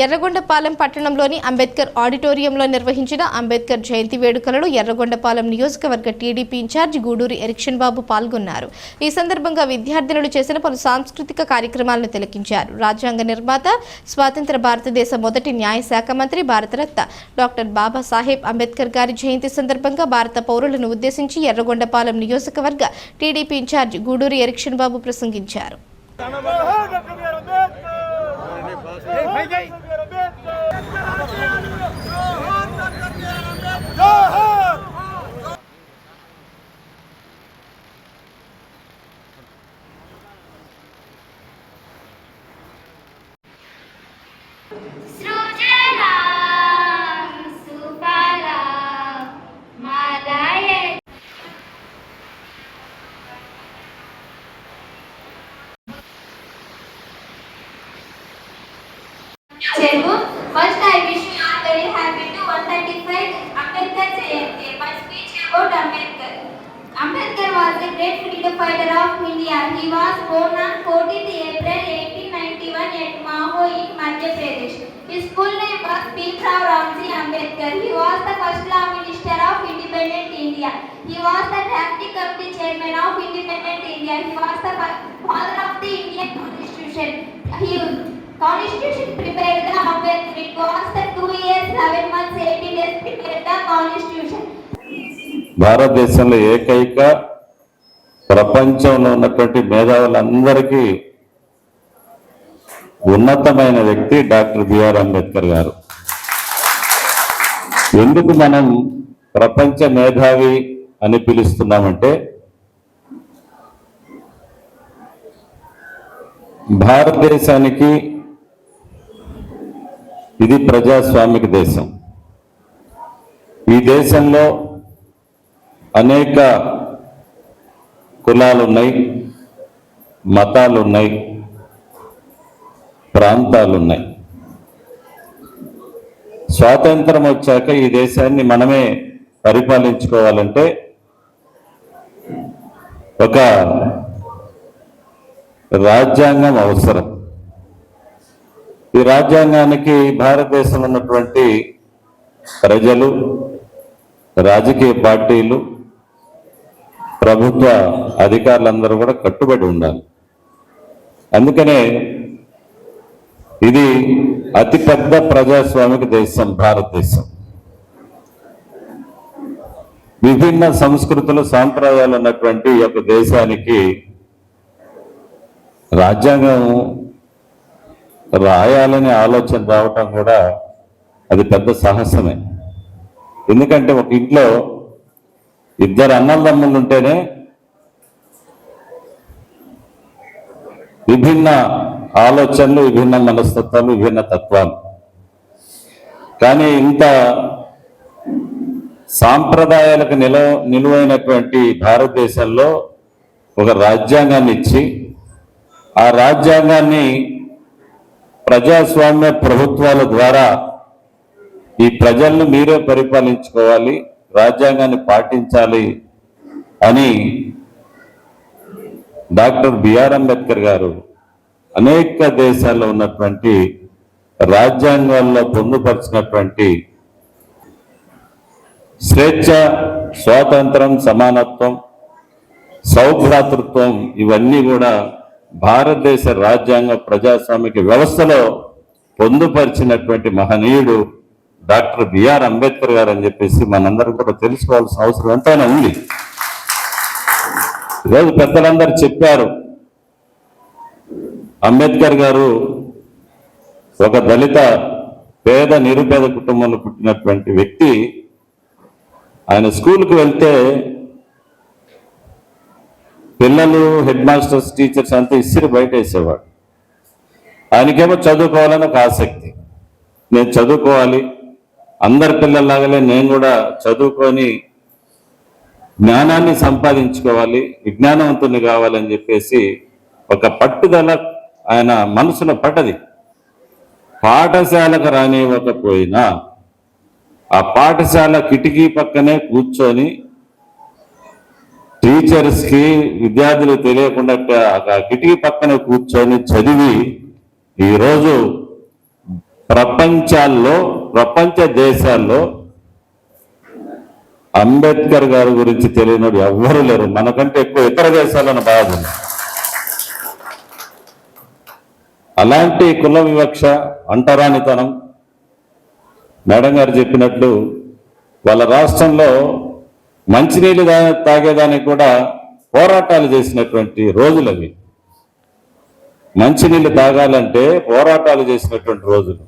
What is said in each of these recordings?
ఎర్రగొండపాలెం పట్టణంలోని అంబేద్కర్ ఆడిటోరియంలో నిర్వహించిన అంబేద్కర్ జయంతి వేడుకలలో ఎర్రగొండపాలెం నియోజకవర్గ టీడీపీ ఇన్ఛార్జి గూడూరి ఎరిక్షన్ బాబు పాల్గొన్నారు. ఈ సందర్భంగా విద్యార్థినులు చేసిన పలు సాంస్కృతిక కార్యక్రమాలను తిలకించారు. రాజ్యాంగ నిర్మాత స్వాతంత్ర భారతదేశ మొదటి న్యాయశాఖ మంత్రి భారతరత్న డాక్టర్ బాబాసాహెబ్ అంబేద్కర్ గారి జయంతి సందర్భంగా భారత పౌరులను ఉద్దేశించి ఎర్రగొండపాలెం నియోజకవర్గ టీడీపీ ఇన్ఛార్జి గూడూరి ఎరిక్షన్ బాబు ప్రసంగించారు. జోహార్ doctor great freedom fighter of India. He was born on 14th April 1891 at Maho in Madhya Pradesh. His full name was Bhimrao Ramji Ambedkar. He was the first law minister of independent India. He was the drafting committee chairman of independent India. He was the father of the Indian constitution. He Constitution prepared the Ambedkar. It was the two years, 11 months, 18 days prepared the Constitution. భారతదేశంలో ఏకైక ప్రపంచంలో ఉన్నటువంటి మేధావులందరికీ ఉన్నతమైన వ్యక్తి doctor BR Ambedkar గారు. ఎందుకు మనం ప్రపంచ మేధావి అని పిలుస్తున్నామంటే భారతదేశానికి ఇది ప్రజాస్వామిక దేశం. ఈ దేశంలో అనేక కులాలు ఉన్నాయి మతాలు ఉన్నాయి ప్రాంతాలు ఉన్నాయి స్వాతంత్రం వచ్చాక ఈ దేశాన్ని మనమే పరిపాలించుకోవాలంటే ఒక రాజ్యాంగం అవసరం. ఈ రాజ్యాంగానికి భారతదేశంలో ఉన్నటువంటి ప్రజలు రాజకీయ పార్టీలు ప్రభుత్వ అధికారులందరూ కూడా కట్టుబడి ఉండాలి. అందుకనే ఇది అతిపెద్ద ప్రజాస్వామిక దేశం భారతదేశం. విభిన్న సంస్కృతులు సాంప్రదాయాలు ఉన్నటువంటి ఈ యొక్క దేశానికి రాజ్యాంగం రాయాలనే ఆలోచన రావటం కూడా అది పెద్ద సాహసమే. ఎందుకంటే ఒక ఇంట్లో ఇద్దరు అన్నదమ్ములు ఉంటేనే విభిన్న ఆలోచనలు విభిన్న మనస్తత్వాలు విభిన్న తత్వాలు. కానీ ఇంత సాంప్రదాయాలకు నిలవ నిలువైనటువంటి భారతదేశంలో ఒక రాజ్యాంగాన్ని ఇచ్చి ఆ రాజ్యాంగాన్ని ప్రజాస్వామ్య ప్రభుత్వాల ద్వారా ఈ ప్రజలను మీరే పరిపాలించుకోవాలి. రాజ్యాంగాన్ని పాటించాలి అని డాక్టర్ బిఆర్ అంబేద్కర్ గారు అనేక దేశాల్లో ఉన్నటువంటి రాజ్యాంగాల్లో పొందుపరిచినటువంటి స్వేచ్ఛ స్వాతంత్రం సమానత్వం సౌభ్రాతృత్వం ఇవన్నీ కూడా భారతదేశ రాజ్యాంగ ప్రజాస్వామిక వ్యవస్థలో పొందుపరిచినటువంటి మహనీయుడు డాక్టర్ బిఆర్ అంబేద్కర్ గారు అని చెప్పేసి మనందరం కూడా తెలుసుకోవాల్సిన అవసరం ఎంతైనా ఉంది. ఈరోజు పెద్దలందరూ చెప్పారు అంబేద్కర్ గారు ఒక దళిత పేద నిరుపేద కుటుంబంలో పుట్టినటువంటి వ్యక్తి. ఆయన స్కూల్కి వెళ్తే పిల్లలు హెడ్ మాస్టర్స్ టీచర్స్ అంతా ఇసిరి బయట వేసేవాడు ఆయనకేమో చదువుకోవాలని ఒక ఆసక్తి. నేను చదువుకోవాలి అందరి పిల్లల్లాగలే నేను కూడా చదువుకొని జ్ఞానాన్ని సంపాదించుకోవాలి విజ్ఞానవంతుని కావాలని చెప్పేసి ఒక పట్టుదల ఆయన మనసులో పట్టది పాఠశాలకు రానివ్వకపోయినా ఆ పాఠశాల కిటికీ పక్కనే కూర్చొని టీచర్స్కి విద్యార్థులు తెలియకుండా ఆ కిటికీ పక్కన కూర్చొని చదివి ఈరోజు ప్రపంచాల్లో ప్రపంచ దేశాల్లో అంబేద్కర్ గారి గురించి తెలియనివాడు ఎవ్వరూ లేరు. మనకంటే ఎక్కువ ఇతర దేశాలను బాధ అలాంటి కుల వివక్ష అంటరానితనం మేడం గారు చెప్పినట్లు వాళ్ళ రాష్ట్రంలో మంచినీళ్ళు తా- తాగేదానికి కూడా పోరాటాలు చేసినటువంటి రోజులు అవి మంచినీళ్ళు తాగాలంటే పోరాటాలు చేసినటువంటి రోజులు.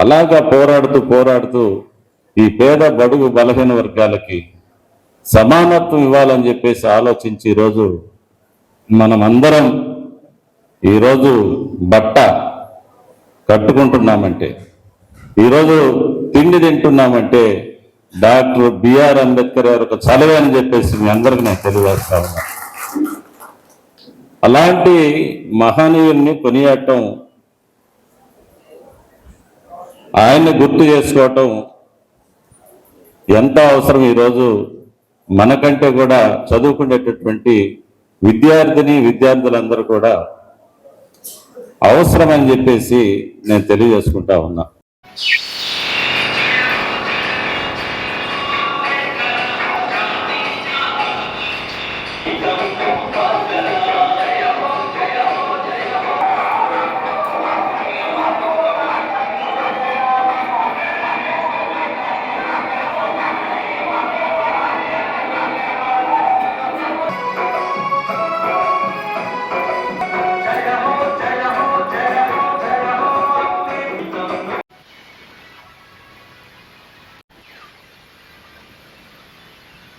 అలాగా పోరాడుతూ పోరాడుతూ ఈ పేద బడుగు బలహీన వర్గాలకి సమానత్వం ఇవ్వాలని చెప్పేసి ఆలోచించి ఈరోజు మనమందరం ఈరోజు బట్ట కట్టుకుంటున్నామంటే ఈరోజు తిండి తింటున్నామంటే డాక్టర్ బిఆర్ అంబేద్కర్ గారు ఒక చలవే అని చెప్పేసి మీ అందరికి నేను తెలియజేస్తా ఉన్నా. అలాంటి మహనీయుల్ని కొనియాడటం ఆయన్ని గుర్తు చేసుకోవటం ఎంత అవసరం ఈరోజు. మనకంటే కూడా చదువుకునేటటువంటి విద్యార్థిని విద్యార్థులందరూ కూడా అవసరం అని చెప్పేసి నేను తెలియజేసుకుంటా ఉన్నా.